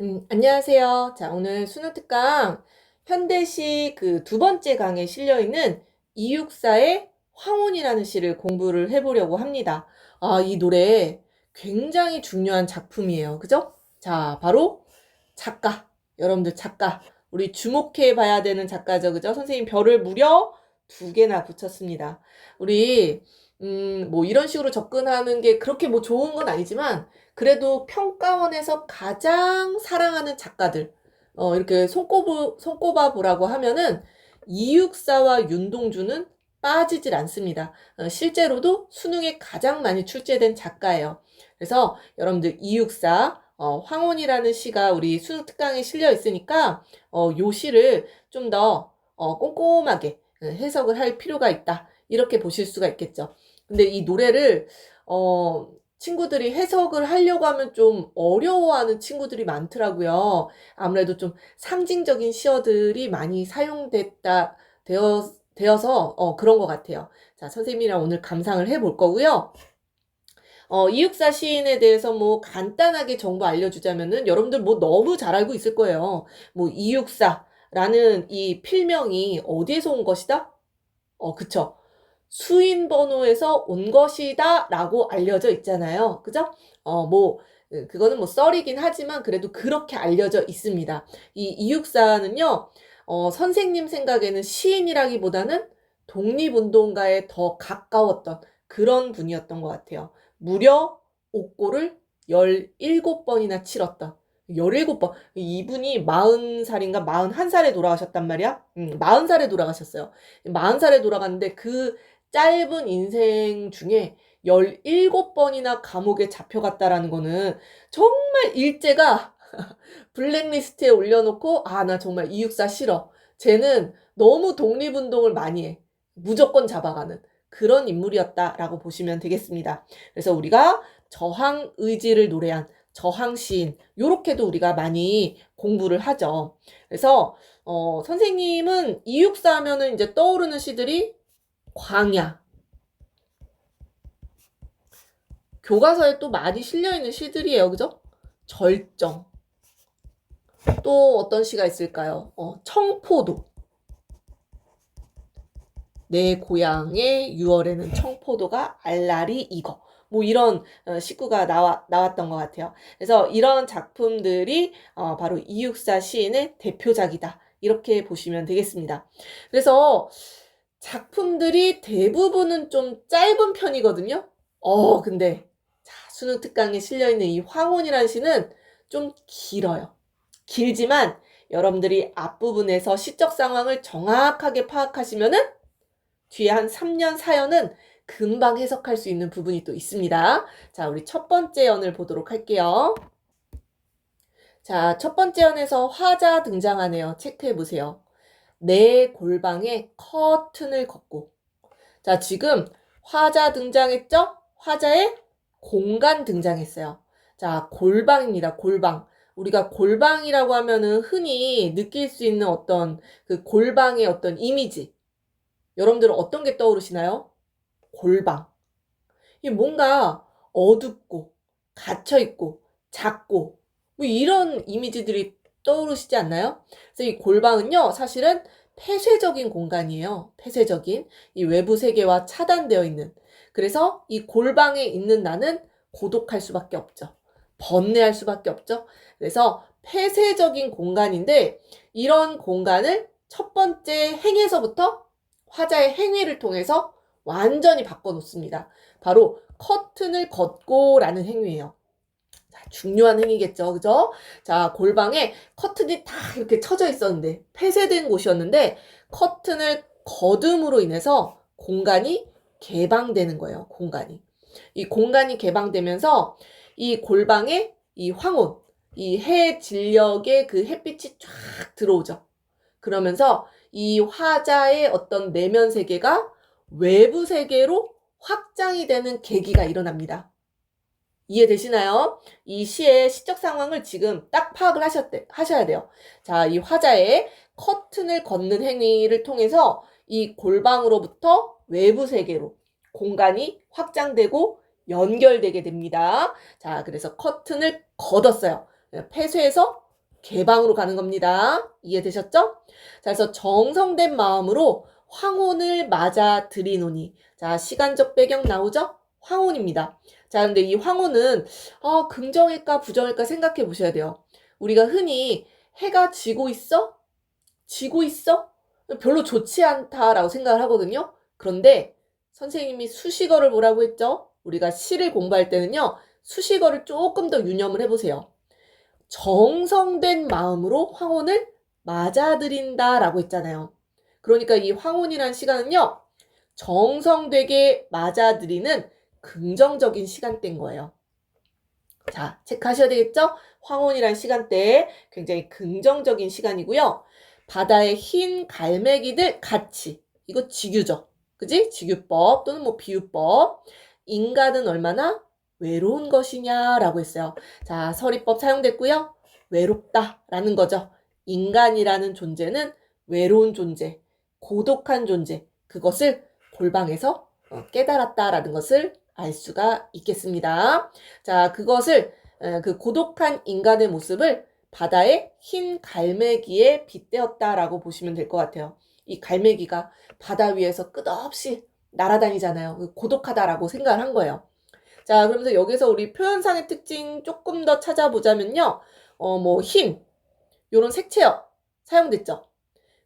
음, 안녕하세요. 자, 오늘 수능 특강 현대시 그 두 번째 강에 실려 있는 이육사의 황혼이라는 시를 공부를 해 보려고 합니다. 아, 이 노래 굉장히 중요한 작품이에요. 그죠? 자, 바로 작가. 여러분들 작가. 우리 주목해 봐야 되는 작가죠. 그죠? 선생님 별을 무려 두 개나 붙였습니다. 우리 음, 뭐 이런 식으로 접근하는 게 그렇게 뭐 좋은 건 아니지만 그래도 평가원에서 가장 사랑하는 작가들, 어, 이렇게 손꼽아, 손꼽아 보라고 하면은 이육사와 윤동주는 빠지질 않습니다. 어, 실제로도 수능에 가장 많이 출제된 작가예요. 그래서 여러분들 이육사, 어, 황혼이라는 시가 우리 수능 특강에 실려 있으니까, 어, 요 시를 좀 더, 어, 꼼꼼하게 해석을 할 필요가 있다. 이렇게 보실 수가 있겠죠. 근데 이 노래를, 어, 친구들이 해석을 하려고 하면 좀 어려워하는 친구들이 많더라고요. 아무래도 좀 상징적인 시어들이 많이 사용됐다, 되어, 되어서, 어, 그런 것 같아요. 자, 선생님이랑 오늘 감상을 해볼 거고요. 어, 이육사 시인에 대해서 뭐 간단하게 정보 알려주자면은 여러분들 뭐 너무 잘 알고 있을 거예요. 뭐 이육사라는 이 필명이 어디에서 온 것이다? 어, 그쵸. 수인 번호에서 온 것이다 라고 알려져 있잖아요. 그죠? 어, 뭐, 그거는 뭐 썰이긴 하지만 그래도 그렇게 알려져 있습니다. 이 이육사는요, 어, 선생님 생각에는 시인이라기보다는 독립운동가에 더 가까웠던 그런 분이었던 것 같아요. 무려 옥고를 17번이나 치렀던 17번. 이분이 40살인가 41살에 돌아가셨단 말이야? 음, 40살에 돌아가셨어요. 40살에 돌아갔는데 그 짧은 인생 중에 17번이나 감옥에 잡혀갔다라는 거는 정말 일제가 블랙리스트에 올려놓고, 아, 나 정말 이육사 싫어. 쟤는 너무 독립운동을 많이 해. 무조건 잡아가는 그런 인물이었다라고 보시면 되겠습니다. 그래서 우리가 저항 의지를 노래한 저항 시인, 요렇게도 우리가 많이 공부를 하죠. 그래서, 어, 선생님은 이육사 하면은 이제 떠오르는 시들이 광야. 교과서에 또 많이 실려있는 시들이에요. 그죠? 절정. 또 어떤 시가 있을까요? 어, 청포도. 내 고향의 6월에는 청포도가 알알이 익어. 뭐 이런 어, 식구가 나와, 나왔던 것 같아요. 그래서 이런 작품들이 어, 바로 이육사 시인의 대표작이다. 이렇게 보시면 되겠습니다. 그래서 작품들이 대부분은 좀 짧은 편이거든요. 어, 근데 자, 수능 특강에 실려 있는 이 황혼이라는 시는 좀 길어요. 길지만 여러분들이 앞부분에서 시적 상황을 정확하게 파악하시면은 뒤에 한 3년, 4년은 금방 해석할 수 있는 부분이 또 있습니다. 자, 우리 첫 번째 연을 보도록 할게요. 자, 첫 번째 연에서 화자 등장하네요. 체크해 보세요. 내 골방에 커튼을 걷고. 자, 지금 화자 등장했죠? 화자의 공간 등장했어요. 자, 골방입니다. 골방. 우리가 골방이라고 하면은 흔히 느낄 수 있는 어떤 그 골방의 어떤 이미지. 여러분들은 어떤 게 떠오르시나요? 골방. 이 뭔가 어둡고, 갇혀 있고, 작고, 뭐 이런 이미지들이 떠오르시지 않나요? 그래서 이 골방은요, 사실은 폐쇄적인 공간이에요. 폐쇄적인. 이 외부 세계와 차단되어 있는. 그래서 이 골방에 있는 나는 고독할 수밖에 없죠. 번뇌할 수밖에 없죠. 그래서 폐쇄적인 공간인데 이런 공간을 첫 번째 행에서부터 화자의 행위를 통해서 완전히 바꿔놓습니다. 바로 커튼을 걷고라는 행위예요. 중요한 행위겠죠. 그죠? 자, 골방에 커튼이 다 이렇게 쳐져 있었는데, 폐쇄된 곳이었는데, 커튼을 거둠으로 인해서 공간이 개방되는 거예요. 공간이. 이 공간이 개방되면서 이 골방에 이 황혼, 이 해 진력의 그 햇빛이 쫙 들어오죠. 그러면서 이 화자의 어떤 내면 세계가 외부 세계로 확장이 되는 계기가 일어납니다. 이해되시나요? 이 시의 시적 상황을 지금 딱 파악을 하셨대, 하셔야 돼요. 자, 이 화자의 커튼을 걷는 행위를 통해서 이 골방으로부터 외부 세계로 공간이 확장되고 연결되게 됩니다. 자, 그래서 커튼을 걷었어요. 폐쇄에서 개방으로 가는 겁니다. 이해되셨죠? 자, 그래서 정성된 마음으로 황혼을 맞아 들이노니. 자, 시간적 배경 나오죠? 황혼입니다. 자, 근데 이 황혼은, 아, 긍정일까, 부정일까 생각해 보셔야 돼요. 우리가 흔히 해가 지고 있어? 지고 있어? 별로 좋지 않다라고 생각을 하거든요. 그런데 선생님이 수식어를 뭐라고 했죠? 우리가 시를 공부할 때는요, 수식어를 조금 더 유념을 해보세요. 정성된 마음으로 황혼을 맞아들인다라고 했잖아요. 그러니까 이 황혼이란 시간은요, 정성되게 맞아들이는 긍정적인 시간대인 거예요. 자, 체크하셔야 되겠죠? 황혼이란 시간대 굉장히 긍정적인 시간이고요. 바다의 흰 갈매기들 같이 이거 지규죠. 그지? 지규법 또는 뭐 비유법. 인간은 얼마나 외로운 것이냐라고 했어요. 자, 서리법 사용됐고요. 외롭다라는 거죠. 인간이라는 존재는 외로운 존재, 고독한 존재, 그것을 골방에서 어, 깨달았다라는 것을 알 수가 있겠습니다. 자, 그것을 에, 그 고독한 인간의 모습을 바다의 흰 갈매기에 빗대었다라고 보시면 될 것 같아요. 이 갈매기가 바다 위에서 끝없이 날아다니잖아요. 그 고독하다라고 생각을 한 거예요. 자, 그러면서 여기서 우리 표현상의 특징 조금 더 찾아보자면요. 어, 뭐, 흰, 요런 색채어 사용됐죠.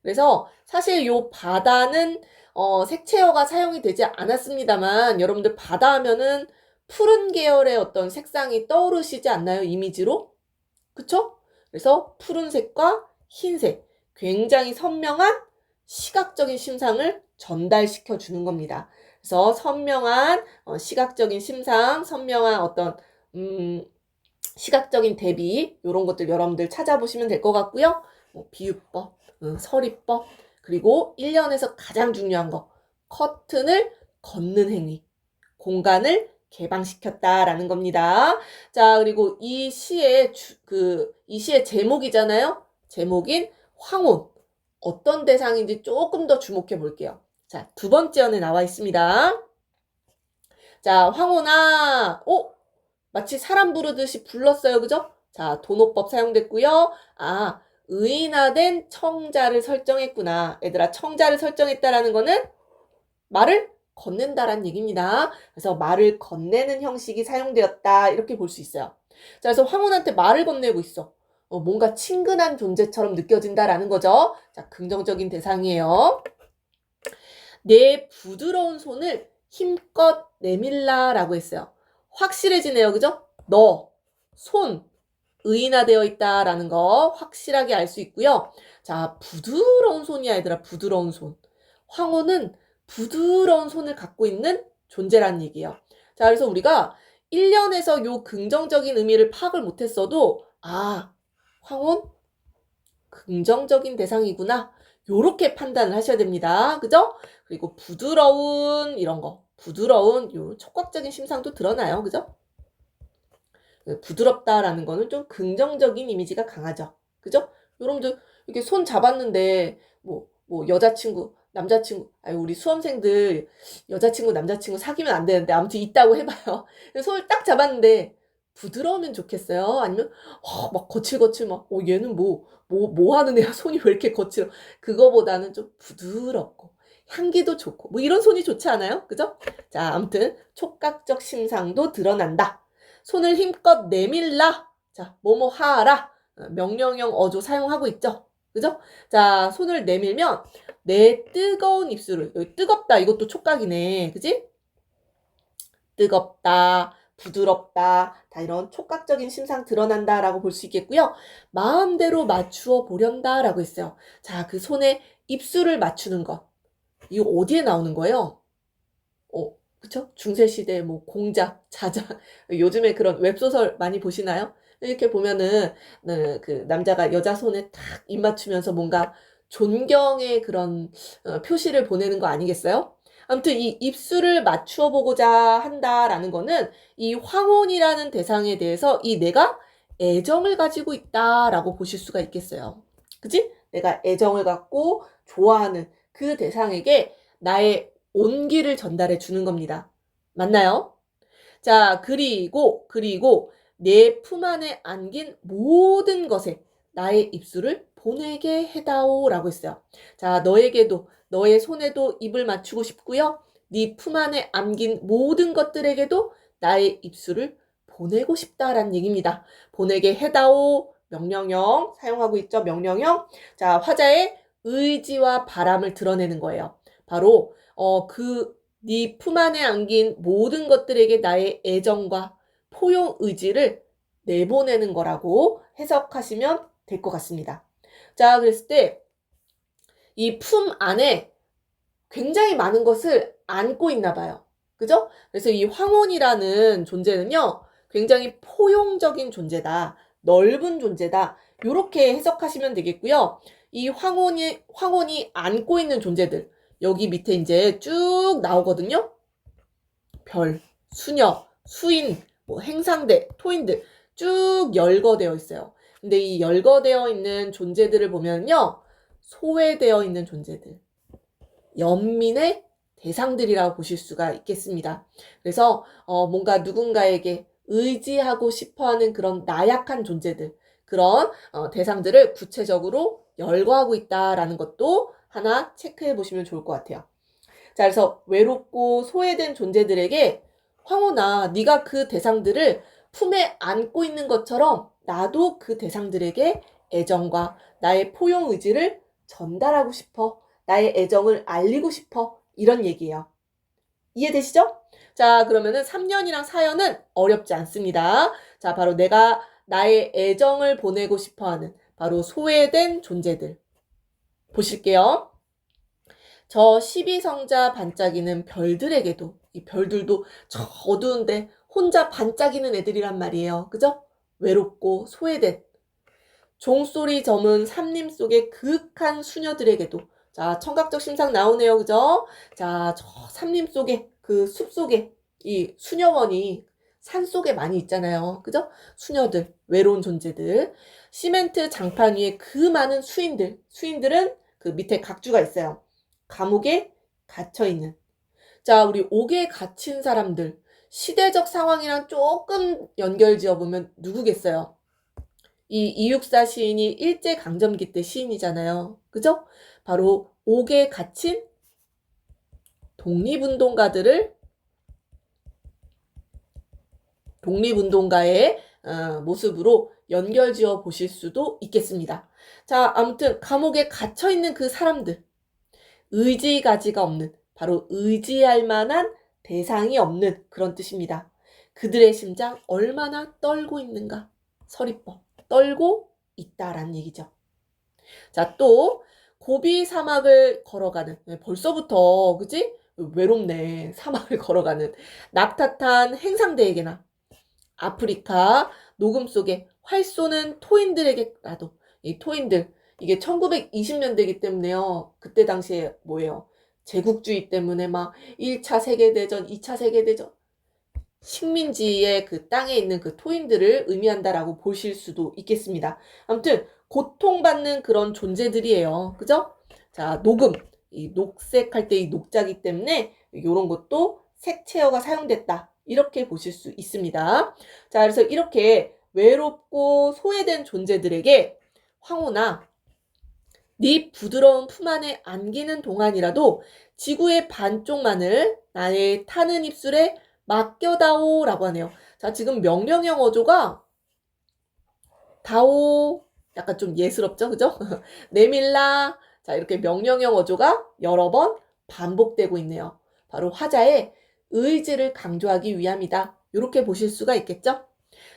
그래서 사실 요 바다는 어, 색채어가 사용이 되지 않았습니다만 여러분들 바다 하면은 푸른 계열의 어떤 색상이 떠오르시지 않나요? 이미지로? 그쵸? 그래서 푸른색과 흰색 굉장히 선명한 시각적인 심상을 전달시켜 주는 겁니다. 그래서 선명한 어, 시각적인 심상, 선명한 어떤 음, 시각적인 대비 이런 것들 여러분들 찾아보시면 될 것 같고요. 뭐 비유법, 음, 서리법, 그리고 1년에서 가장 중요한 거 커튼을 걷는 행위, 공간을 개방시켰다라는 겁니다. 자, 그리고 이 시의 주, 그, 이 시의 제목이잖아요. 제목인 황혼. 어떤 대상인지 조금 더 주목해 볼게요. 자, 두 번째 연에 나와 있습니다. 자, 황혼아, 오! 마치 사람 부르듯이 불렀어요. 그죠? 자, 도노법 사용됐고요. 아, 의인화된 청자를 설정했구나. 얘들아, 청자를 설정했다라는 거는 말을 건넨다라는 얘기입니다. 그래서 말을 건네는 형식이 사용되었다. 이렇게 볼 수 있어요. 자, 그래서 황혼한테 말을 건네고 있어. 어, 뭔가 친근한 존재처럼 느껴진다라는 거죠. 자, 긍정적인 대상이에요. 내 부드러운 손을 힘껏 내밀라라고 했어요. 확실해지네요. 그죠? 너, 손, 의인화되어 있다라는 거 확실하게 알 수 있고요. 자, 부드러운 손이야, 얘들아. 부드러운 손. 황혼은 부드러운 손을 갖고 있는 존재라는 얘기예요. 자, 그래서 우리가 1년에서 요 긍정적인 의미를 파악을 못했어도, 아, 황혼? 긍정적인 대상이구나. 요렇게 판단을 하셔야 됩니다. 그죠? 그리고 부드러운 이런 거. 부드러운 요 촉각적인 심상도 드러나요. 그죠? 부드럽다라는 거는 좀 긍정적인 이미지가 강하죠. 그죠? 여러분들 이렇게 손 잡았는데 뭐, 뭐 여자친구, 남자친구, 아니 우리 수험생들 여자친구, 남자친구 사귀면 안 되는데 아무튼 있다고 해봐요. 손을 딱 잡았는데 부드러우면 좋겠어요. 아니면 어, 막 거칠거칠 막 어, 얘는 뭐, 뭐, 뭐 하는 애야? 손이 왜 이렇게 거칠어? 그거보다는 좀 부드럽고 향기도 좋고 뭐 이런 손이 좋지 않아요? 그죠? 자, 아무튼 촉각적 심상도 드러난다. 손을 힘껏 내밀라. 자, 뭐뭐 하라. 명령형 어조 사용하고 있죠. 그죠? 자, 손을 내밀면 내 뜨거운 입술을 여기 뜨겁다. 이것도 촉각이네. 그지? 뜨겁다. 부드럽다. 다 이런 촉각적인 심상 드러난다라고 볼 수 있겠고요. 마음대로 맞추어 보련다라고 했어요. 자, 그 손에 입술을 맞추는 것. 이거 어디에 나오는 거예요? 어, 그쵸? 중세시대 뭐 공작, 자작, 요즘에 그런 웹소설 많이 보시나요? 이렇게 보면은, 네, 그 남자가 여자 손에 탁 입 맞추면서 뭔가 존경의 그런 어, 표시를 보내는 거 아니겠어요? 아무튼 이 입술을 맞추어 보고자 한다라는 거는 이 황혼이라는 대상에 대해서 이 내가 애정을 가지고 있다라고 보실 수가 있겠어요. 그지? 내가 애정을 갖고 좋아하는 그 대상에게 나의 온기를 전달해 주는 겁니다. 맞나요? 자, 그리고, 그리고 내 품 안에 안긴 모든 것에 나의 입술을 보내게 해다오 라고 했어요. 자, 너에게도 너의 손에도 입을 맞추고 싶고요. 네 품 안에 안긴 모든 것들에게도 나의 입술을 보내고 싶다라는 얘기입니다. 보내게 해다오 명령형 사용하고 있죠. 명령형. 자, 화자의 의지와 바람을 드러내는 거예요. 바로 어, 그 네 품 안에 안긴 모든 것들에게 나의 애정과 포용 의지를 내보내는 거라고 해석하시면 될 것 같습니다. 자, 그랬을 때 이 품 안에 굉장히 많은 것을 안고 있나 봐요. 그죠? 그래서 이 황혼이라는 존재는요, 굉장히 포용적인 존재다. 넓은 존재다. 이렇게 해석하시면 되겠고요. 이 황혼이, 황혼이 안고 있는 존재들. 여기 밑에 이제 쭉 나오거든요. 별, 수녀, 수인, 뭐 행상대, 토인들 쭉 열거되어 있어요. 근데 이 열거되어 있는 존재들을 보면요. 소외되어 있는 존재들. 연민의 대상들이라고 보실 수가 있겠습니다. 그래서 어, 뭔가 누군가에게 의지하고 싶어하는 그런 나약한 존재들, 그런 어, 대상들을 구체적으로 열거하고 있다라는 것도 하나 체크해 보시면 좋을 것 같아요. 자, 그래서 외롭고 소외된 존재들에게 황혼아, 네가 그 대상들을 품에 안고 있는 것처럼 나도 그 대상들에게 애정과 나의 포용 의지를 전달하고 싶어. 나의 애정을 알리고 싶어. 이런 얘기예요. 이해되시죠? 자, 그러면은 3년이랑 4년은 어렵지 않습니다. 자, 바로 내가 나의 애정을 보내고 싶어 하는 바로 소외된 존재들. 보실게요. 저 12성자 반짝이는 별들에게도 이 별들도 저 어두운데 혼자 반짝이는 애들이란 말이에요. 그죠? 외롭고 소외된 종소리 저문 삼림 속의 그윽한 수녀들에게도 자 청각적 심상 나오네요. 그죠? 자 저 삼림 속에 그 숲 속에 이 수녀원이 산 속에 많이 있잖아요. 그죠? 수녀들, 외로운 존재들. 시멘트 장판 위에 그 많은 수인들. 수인들은 그 밑에 각주가 있어요. 감옥에 갇혀 있는. 자, 우리 옥에 갇힌 사람들. 시대적 상황이랑 조금 연결 지어 보면 누구겠어요? 이 이육사 시인이 일제 강점기 때 시인이잖아요. 그죠? 바로 옥에 갇힌 독립운동가들을 독립운동가의 어, 모습으로 연결 지어 보실 수도 있겠습니다. 자, 아무튼 감옥에 갇혀 있는 그 사람들. 의지가지가 없는, 바로 의지할 만한 대상이 없는 그런 뜻입니다. 그들의 심장 얼마나 떨고 있는가? 서리법. 떨고 있다라는 얘기죠. 자, 또 고비 사막을 걸어가는 네, 벌써부터 그지? 외롭네. 사막을 걸어가는 낙타탄 행상대에게나 아프리카 녹음 속에 활 쏘는 토인들에게라도 이 토인들 이게 1920년대이기 때문에요. 그때 당시에 뭐예요? 제국주의 때문에 막 1차 세계대전, 2차 세계대전 식민지의 그 땅에 있는 그 토인들을 의미한다라고 보실 수도 있겠습니다. 아무튼 고통받는 그런 존재들이에요. 그죠? 자, 녹음. 이 녹색할 때 이 녹자기 때문에 이런 것도 색채어가 사용됐다. 이렇게 보실 수 있습니다. 자, 그래서 이렇게 외롭고 소외된 존재들에게 황호나 네 부드러운 품 안에 안기는 동안이라도 지구의 반쪽만을 나의 타는 입술에 맡겨다오 라고 하네요. 자, 지금 명령형 어조가 다오 약간 좀 예스럽죠? 그죠? 내밀라 자, 이렇게 명령형 어조가 여러 번 반복되고 있네요. 바로 화자의 의지를 강조하기 위함이다. 이렇게 보실 수가 있겠죠? 자,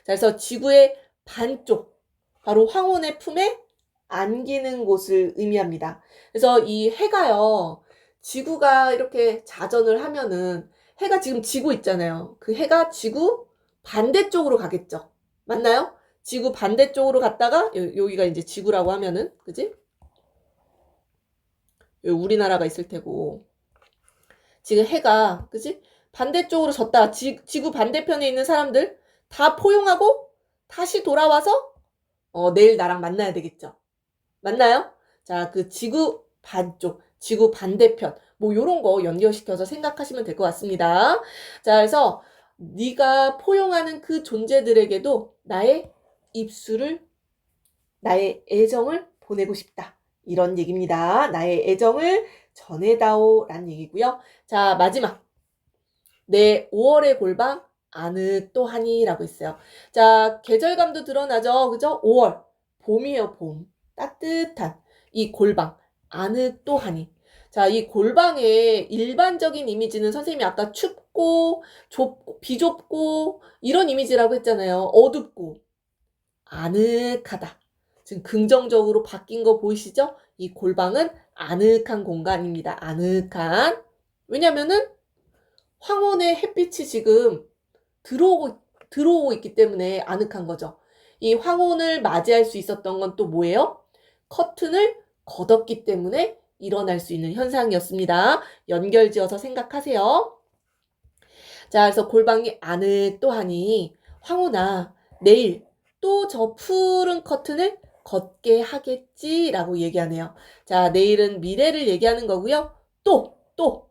그래서 지구의 반쪽, 바로 황혼의 품에 안기는 곳을 의미합니다. 그래서 이 해가요, 지구가 이렇게 자전을 하면은 해가 지금 지고 있잖아요. 그 해가 지구 반대쪽으로 가겠죠. 맞나요? 지구 반대쪽으로 갔다가 여 기가 이제 지구라고 하면은 그지? 우리나라가 있을 테고 지금 해가 그지? 반대쪽으로 졌다. 지, 지구 반대편에 있는 사람들 다 포용하고 다시 돌아와서 어, 내일 나랑 만나야 되겠죠. 맞나요? 자, 그 지구 반쪽, 지구 반대편 뭐 요런 거 연결시켜서 생각하시면 될 것 같습니다. 자, 그래서 네가 포용하는 그 존재들에게도 나의 입술을 나의 애정을 보내고 싶다. 이런 얘기입니다. 나의 애정을 전해다오 라는 얘기고요. 자, 마지막. 내 5월의 골방 아늑 또하니 라고 있어요. 자, 계절감도 드러나죠. 그죠? 5월. 봄이에요, 봄. 따뜻한 이 골방 아늑 또하니. 자, 이 골방의 일반적인 이미지는 선생님이 아까 춥고 좁고 비좁고 이런 이미지라고 했잖아요. 어둡고 아늑하다. 지금 긍정적으로 바뀐 거 보이시죠? 이 골방은 아늑한 공간입니다. 아늑한. 왜냐면은 황혼의 햇빛이 지금 들어오고 들어오고 있기 때문에 아늑한 거죠. 이 황혼을 맞이할 수 있었던 건 또 뭐예요? 커튼을 걷었기 때문에 일어날 수 있는 현상이었습니다. 연결지어서 생각하세요. 자, 그래서 골방이 아늑 또하니 황혼아 내일 또 저 푸른 커튼을 걷게 하겠지라고 얘기하네요. 자, 내일은 미래를 얘기하는 거고요. 또, 또,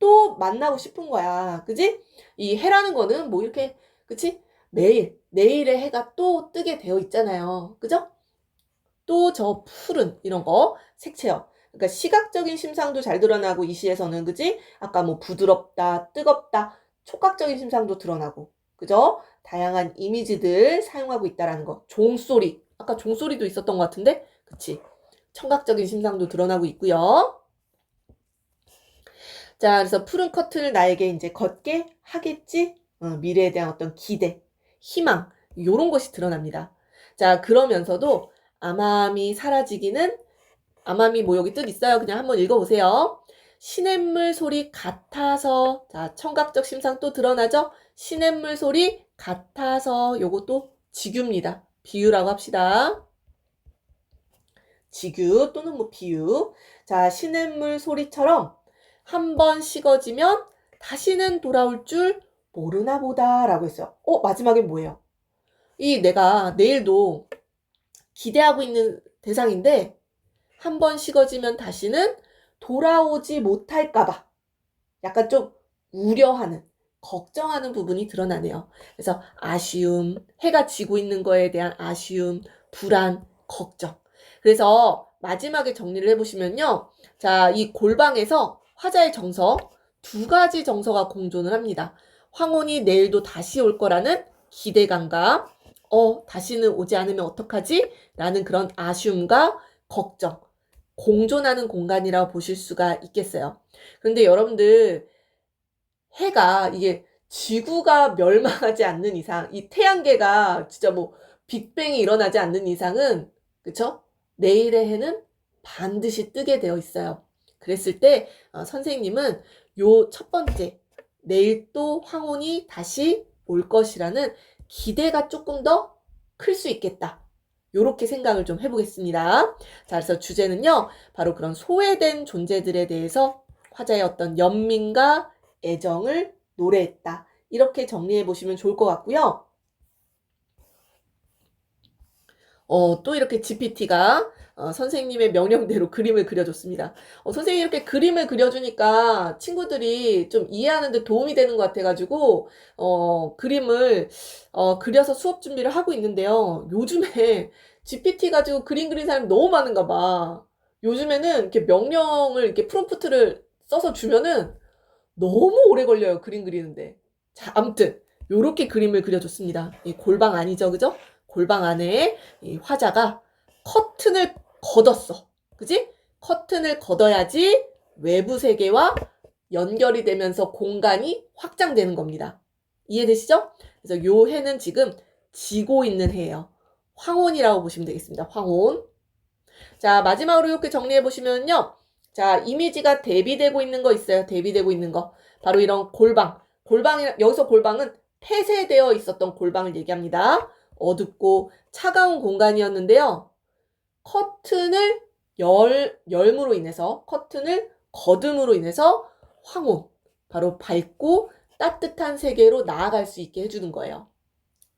또 만나고 싶은 거야. 그지? 이 해라는 거는 뭐 이렇게, 그치? 매일, 내일의 해가 또 뜨게 되어 있잖아요. 그죠? 또 저 푸른 이런 거 색채요. 그러니까 시각적인 심상도 잘 드러나고 이 시에서는 그지? 아까 뭐 부드럽다, 뜨겁다, 촉각적인 심상도 드러나고 그죠? 다양한 이미지들 사용하고 있다라는 거. 종소리. 아까 종소리도 있었던 것 같은데? 그치? 청각적인 심상도 드러나고 있고요. 자, 그래서 푸른 커튼을 나에게 이제 걷게 하겠지? 어, 미래에 대한 어떤 기대, 희망, 요런 것이 드러납니다. 자, 그러면서도 암암이 사라지기는 암암이 뭐 여기 뜻 있어요. 그냥 한번 읽어보세요. 시냇물 소리 같아서 자 청각적 심상 또 드러나죠? 시냇물 소리 같아서 요것도 지규입니다. 비유라고 합시다. 지규 또는 뭐 비유. 자 시냇물 소리처럼 한 번 식어지면 다시는 돌아올 줄 모르나 보다 라고 했어요. 어 마지막엔 뭐예요? 이 내가 내일도 기대하고 있는 대상인데 한 번 식어지면 다시는 돌아오지 못할까봐 약간 좀 우려하는, 걱정하는 부분이 드러나네요. 그래서 아쉬움, 해가 지고 있는 거에 대한 아쉬움, 불안, 걱정. 그래서 마지막에 정리를 해보시면요. 자, 이 골방에서 화자의 정서, 두 가지 정서가 공존을 합니다. 황혼이 내일도 다시 올 거라는 기대감과, 어, 다시는 오지 않으면 어떡하지? 라는 그런 아쉬움과 걱정. 공존하는 공간이라고 보실 수가 있겠어요. 그런데 여러분들 해가 이게 지구가 멸망하지 않는 이상, 이 태양계가 진짜 뭐 빅뱅이 일어나지 않는 이상은 그쵸? 내일의 해는 반드시 뜨게 되어 있어요. 그랬을 때 어, 선생님은 요 첫 번째 내일 또 황혼이 다시 올 것이라는 기대가 조금 더 클 수 있겠다. 요렇게 생각을 좀 해보겠습니다. 자, 그래서 주제는요, 바로 그런 소외된 존재들에 대해서 화자의 어떤 연민과 애정을 노래했다. 이렇게 정리해 보시면 좋을 것 같고요. 어, 또 이렇게 GPT가 어, 선생님의 명령대로 그림을 그려줬습니다. 어, 선생님이 이렇게 그림을 그려주니까 친구들이 좀 이해하는 데 도움이 되는 것 같아가지고, 어, 그림을, 어, 그려서 수업 준비를 하고 있는데요. 요즘에 GPT 가지고 그림 그린 사람이 너무 많은가 봐. 요즘에는 이렇게 명령을 이렇게 프롬프트를 써서 주면은 너무 오래 걸려요. 그림 그리는데. 자, 아무튼, 요렇게 그림을 그려줬습니다. 이 골방 아니죠, 그죠? 골방 안에 이 화자가 커튼을 걷었어. 그지? 커튼을 걷어야지 외부 세계와 연결이 되면서 공간이 확장되는 겁니다. 이해되시죠? 그래서 요 해는 지금 지고 있는 해예요. 황혼이라고 보시면 되겠습니다. 황혼. 자, 마지막으로 이렇게 정리해 보시면요. 자, 이미지가 대비되고 있는 거 있어요. 대비되고 있는 거. 바로 이런 골방. 골방이 여기서 골방은 폐쇄되어 있었던 골방을 얘기합니다. 어둡고 차가운 공간이었는데요. 커튼을 열, 열므로 인해서, 커튼을 거둠으로 인해서 황혼, 바로 밝고 따뜻한 세계로 나아갈 수 있게 해주는 거예요.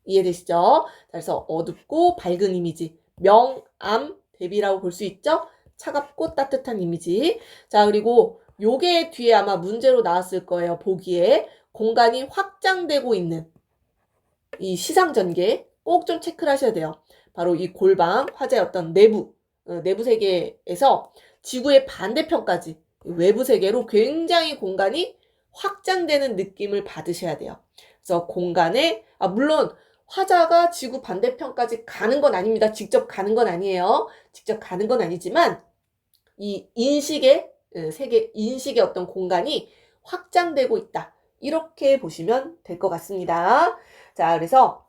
이해되시죠? 그래서 어둡고 밝은 이미지, 명 암 대비라고 볼 수 있죠? 차갑고 따뜻한 이미지. 자, 그리고 요게 뒤에 아마 문제로 나왔을 거예요. 보기에 공간이 확장되고 있는 이 시상 전개 꼭 좀 체크를 하셔야 돼요. 바로 이 골방 화자의 어떤 내부 어, 내부 세계에서 지구의 반대편까지 외부 세계로 굉장히 공간이 확장되는 느낌을 받으셔야 돼요. 그래서 공간에 아 물론 화자가 지구 반대편까지 가는 건 아닙니다. 직접 가는 건 아니에요. 직접 가는 건 아니지만 이 인식의 어, 세계 인식의 어떤 공간이 확장되고 있다. 이렇게 보시면 될 것 같습니다. 자, 그래서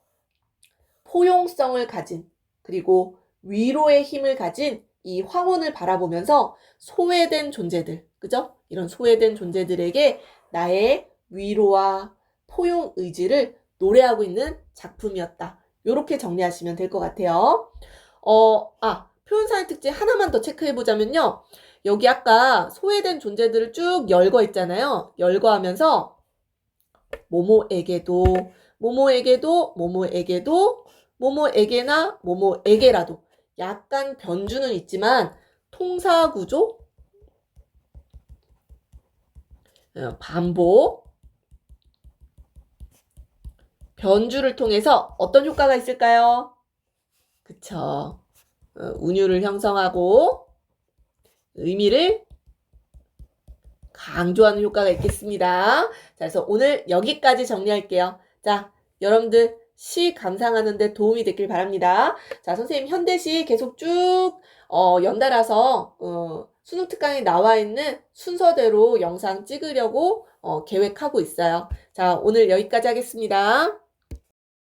포용성을 가진 그리고 위로의 힘을 가진 이 황혼을 바라보면서 소외된 존재들, 그죠? 이런 소외된 존재들에게 나의 위로와 포용 의지를 노래하고 있는 작품이었다. 이렇게 정리하시면 될 것 같아요. 어, 아, 표현사의 특징 하나만 더 체크해 보자면요. 여기 아까 소외된 존재들을 쭉 열거 있잖아요. 열거하면서 모모에게도, 모모에게도, 모모에게도, 모모에게나 모모에게라도 약간 변주는 있지만 통사 구조, 어, 반복, 변주를 통해서 어떤 효과가 있을까요? 그쵸. 어, 운율을 형성하고 의미를 강조하는 효과가 있겠습니다. 자, 그래서 오늘 여기까지 정리할게요. 자, 여러분들 시 감상하는데 도움이 됐길 바랍니다. 자, 선생님 현대시 계속 쭉 어, 연달아서 어, 수능 특강에 나와 있는 순서대로 영상 찍으려고 어, 계획하고 있어요. 자, 오늘 여기까지 하겠습니다.